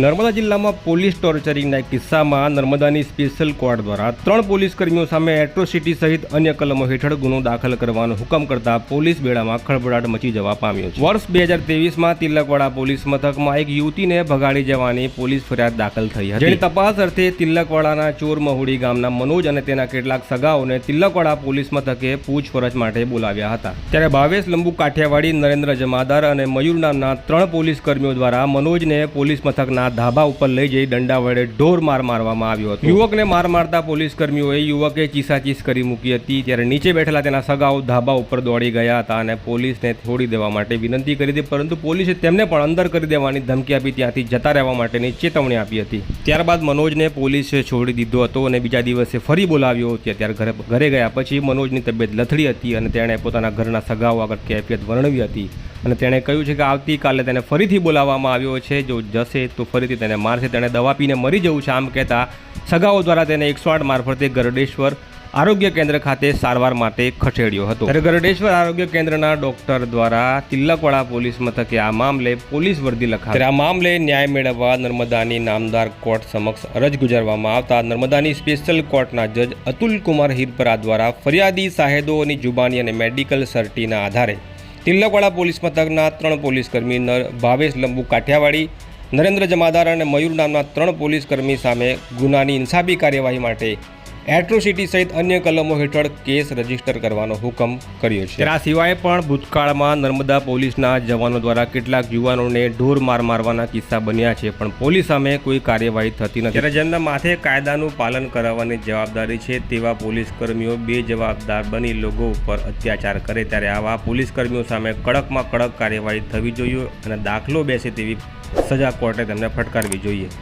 નર્મદા જિલ્લામાં પોલીસ ટોર્ચરિંગના કિસ્સામાં નર્મદાની સ્પેશિયલ કોર્ટ દ્વારા ત્રણ પોલીસ કર્મીઓ સામે એટ્રોસિટી સહિત અન્ય કલમો હેઠળ ગુનો દાખલ કરવાનો હુકમ કરતા પોલીસ બેડામાં ખળભળાટ મચી જવા પામ્યો છે. વર્ષ બે હજાર તેવીસમાં તિલકવાડા પોલીસ મથકમાં એક યુવતીને ભગાડી જવાની પોલીસ ફરિયાદ દાખલ થઈ હતી. જેની તપાસ અર્થે તિલકવાડાના ચોર મહુડી ગામના મનોજ અને તેના કેટલાક સગાઓને તિલકવાડા પોલીસ મથકે પૂછપરછ માટે બોલાવ્યા હતા. ત્યારે ભાવેશ લંબુ કાઠિયાવાડી, નરેન્દ્ર જમાદાર અને મયુર નામના ત્રણ પોલીસ કર્મીઓ દ્વારા મનોજને પોલીસ મથકના ધાબા ઉપર લઈ જઈ દંડા વડે ઢોર માર મારવામાં આવ્યો હતો. યુવકને માર મારતા પોલીસ કર્મીઓએ યુવકે ચીસાચીસ કરી મૂકી હતી. ત્યારે નીચે બેઠેલા તેના સગાઓ ધાબા ઉપર દોડી ગયા હતા અને પોલીસને છોડી દેવા માટે વિનંતી કરી હતી. પરંતુ પોલીસે તેમને પણ અંદર કરી દેવાની ધમકી આપી. ત્યાંથી જતા રહેવા માટેની ચેતવણી આપી હતી. ત્યારબાદ મનોજને પોલીસે છોડી દીધો હતો અને બીજા દિવસે ફરી બોલાવ્યો હતો. ત્યારે ઘરે ઘરે ગયા પછી મનોજની તબિયત લથડી હતી અને તેણે પોતાના ઘરના સગાઓ આગળ કેફિયત વર્ણવી હતી. અને તેણે કહ્યું છે કે આવતીકાલે તેને ફરીથી બોલાવવામાં આવ્યો છે. જો જશે તો ફરીથી તેને મારશે. તેણે દવા પીને મરી જવું છે આમ કહેતા સગાઓ દ્વારા તેને એકસો આઠ મારફતે ગરડેશ્વર આરોગ્ય કેન્દ્ર ખાતે સારવાર માટે ખસેડ્યો હતો. ત્યારે ગરડેશ્વર આરોગ્ય કેન્દ્રના ડોક્ટર દ્વારા તિલકવાડા પોલીસ મથકે આ મામલે પોલીસ વર્દી લખા આ મામલે ન્યાય મેળવવા નર્મદાની નામદાર કોર્ટ સમક્ષ અરજ ગુજારવામાં આવતા નર્મદાની સ્પેશિયલ કોર્ટના જજ અતુલ કુમાર હિરપરા દ્વારા ફરિયાદી સાહેદોની જુબાની અને મેડિકલ સર્ટીના આધારે તિલકવાડા પોલીસ મથકના ત્રણ પોલીસ કર્મી નર ભાવેશ લંબુ કાઠિયાવાડી, નરેન્દ્ર જમાદાર અને મયુર નામના ત્રણ પોલીસ કર્મી સામે ગુનાની ઇન્સાફી કાર્યવાહી માટે એટ્રોસિટી સહિત અન્ય કલમો હેઠળ કેસ રજિસ્ટર કરવાનો હુકમ કર્યો છે. આ સિવાય પણ ભૂતકાળમાં નર્મદા પોલીસના જવાનો દ્વારા કેટલાક યુવાનોને ઢોર માર મારવાના કિસ્સા બન્યા છે પણ પોલીસ સામે કોઈ કાર્યવાહી થતી નથી. ત્યારે જેમના માથે કાયદાનું પાલન કરાવવાની જવાબદારી છે તેવા પોલીસ કર્મીઓ બે જવાબદાર બની લોકો ઉપર અત્યાચાર કરે ત્યારે આવા પોલીસ કર્મીઓ સામે કડકમાં કડક કાર્યવાહી થવી જોઈએ અને દાખલો બેસે તેવી સજા કોર્ટે તેમને ફટકારવી જોઈએ.